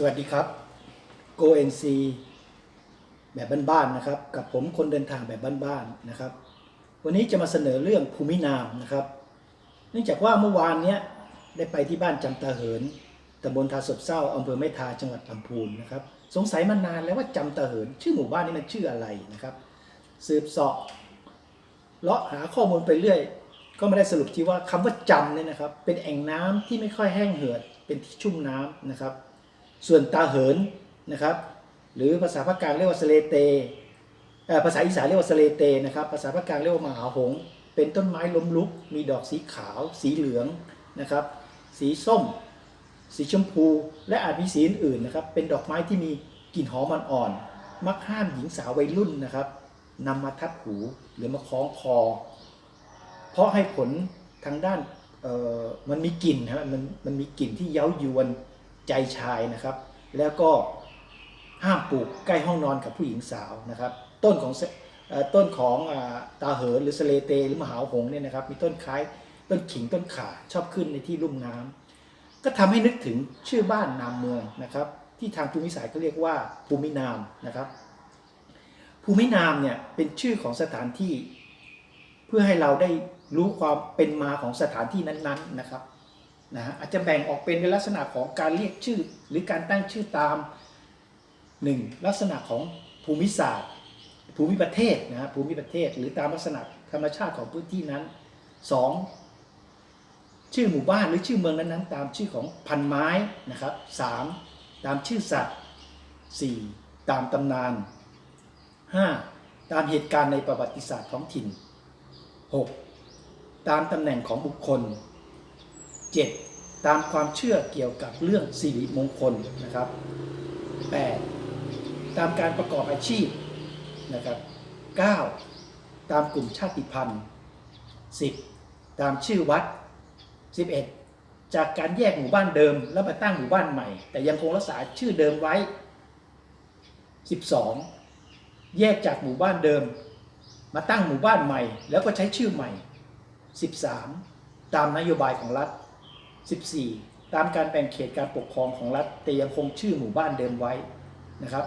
สวัสดีครับ Go NC แบบบ้านๆนะครับ กับผมคนเดินทางแบบบ้านๆนะครับ วันนี้จะมาเสนอเรื่องภูมินามนะครับ เนื่องจากว่าเมื่อวานเนี้ยได้ไปที่บ้านจำตาเหินตำบลทาสบเศร้าอำเภอแม่ทาจังหวัดลำพูนนะครับ สงสัยมานานแล้วว่าจำตาเหิน ชื่อหมู่บ้านนี้มันชื่ออะไรนะครับ สืบสาะเลาะหาข้อมูลไปเรื่อย ก็ไม่ได้สรุปที่ว่าคำว่าจำเนี่ยนะครับ เป็นแอ่งน้ำที่ไม่ค่อยแห้งเหือดเป็นที่ชุ่มน้ำนะครับ ส่วนตาเหินนะครับ หรือภาษาภาคกลางเรียกว่าสเลเตภาษาอีสานเรียกว่าสเลเตนะครับ ภาษาภาคกลางเรียกว่ามหาหง เป็นต้นไม้ล้มลุก มีดอกสีขาว สีเหลืองนะครับ สีส้ม สีชมพู และอาจมีสีอื่นๆนะครับ เป็นดอกไม้ที่มีกลิ่นหอมอ่อนๆมักห้ามหญิงสาววัยรุ่นนะครับนำมาทัดหูหรือมาคล้องคอ เพราะให้ผลทางด้านมันมีกลิ่นนะฮะมันมันมีกลิ่นที่เย้ายวน ใจชายนะครับ แล้วก็ห้ามปลูกใกล้ห้องนอนกับผู้หญิงสาวนะครับ ต้นของต้นของตาเหินหรือสเลเต หรือมหาหงเนี่ยนะครับ มีต้นคล้ายต้นขิงต้นข่าชอบขึ้นในที่ลุ่มน้ำก็ทำให้นึกถึงชื่อบ้านนามเมืองนะครับ ที่ทางภูมิศาสตร์ก็เรียกว่าภูมินามนะครับ ภูมินามเนี่ยเป็นชื่อของสถานที่ เพื่อให้เราได้รู้ความเป็นมาของสถานที่นั้นๆนะครับ นะอาจจะแบ่งออกเป็นในลักษณะของการเรียกชื่อ หรือการตั้งชื่อตามหนึ่งลักษณะของภูมิศาสตร์ ภูมิประเทศนะฮะภูมิประเทศหรือตามลักษณะธรรมชาติของพื้นที่นั้นสองชื่อหมู่บ้านหรือชื่อเมืองนั้นๆตามชื่อของพันไม้นะครับสามตามชื่อสัตว์สี่ตามตำนานห้าตามเหตุการณ์ในประวัติศาสตร์ท้องถิ่น 6. ตามตำแหน่งของบุคคล 7. ตามความเชื่อเกี่ยวกับเรื่องสิริมงคลนะครับ 8. ตามการประกอบอาชีพนะครับ 9. ตามกลุ่มชาติพันธุ์ 10. ตามชื่อวัด 11. จากการแยกหมู่บ้านเดิมแล้วมาตั้งหมู่บ้านใหม่ แต่ยังคงรักษาชื่อเดิมไว้ 12. แยกจากหมู่บ้านเดิม มาตั้งหมู่บ้านใหม่ แล้วก็ใช้ชื่อใหม่ 13. ตามนโยบายของรัฐ 14. ตามการแบ่งเขตการปกครองของรัฐแต่ยังคงชื่อหมู่บ้านเดิมไว้นะครับ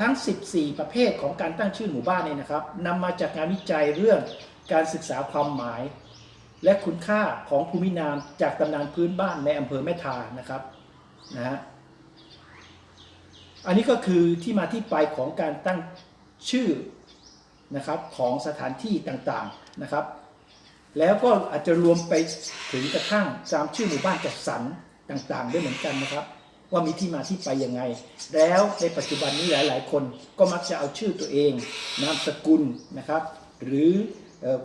ทั้ง 14 ประเภทของการตั้งชื่อหมู่บ้านเนี่ยนะครับนำมาจากงานวิจัยเรื่องการศึกษาความหมาย และคุณค่าของภูมินามจากตำนานพื้นบ้านในอำเภอแม่ทานะครับนะฮะอันนี้ก็คือที่มาที่ไปของการตั้งชื่อนะครับของสถานที่ต่างๆนะครับ แล้วก็อาจจะรวมไปถึงกระทั่งตามชื่อหมู่บ้านจัดสรรต่างๆ ด้วยเหมือนกันนะครับ ว่ามีที่มาที่ไปยังไง แล้วในปัจจุบันนี้หลาย ๆ คนก็มักจะเอาชื่อตัวเอง นามสกุลนะครับ หรือ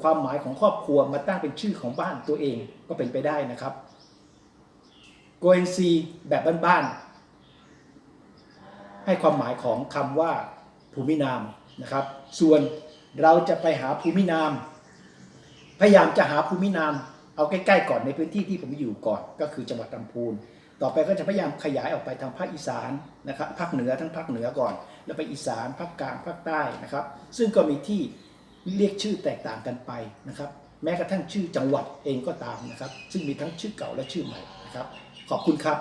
ความหมายของครอบครัวมาตั้งเป็นชื่อของบ้านตัวเองก็เป็นไปได้นะครับโกเอนซีแบบบ้านๆให้ความหมายของคำว่าภูมินามนะครับ ส่วนเราจะไปหาภูมินาม พยายามจะหาภูมินามเอาใกล้ๆก่อนในพื้นที่ที่ผมอยู่ก่อนก็คือจังหวัดลำพูน ต่อไปก็จะพยายามขยายออกไปทางภาคอีสานนะครับภาคเหนือทั้งภาคเหนือก่อน แล้วไปอีสานภาคกลางภาคใต้นะครับ ซึ่งก็มีที่เรียกชื่อแตกต่างกันไปนะครับ แม้กระทั่งชื่อจังหวัดเองก็ตามนะครับ ซึ่งมีทั้งชื่อเก่าและชื่อใหม่นะครับ ขอบคุณครับ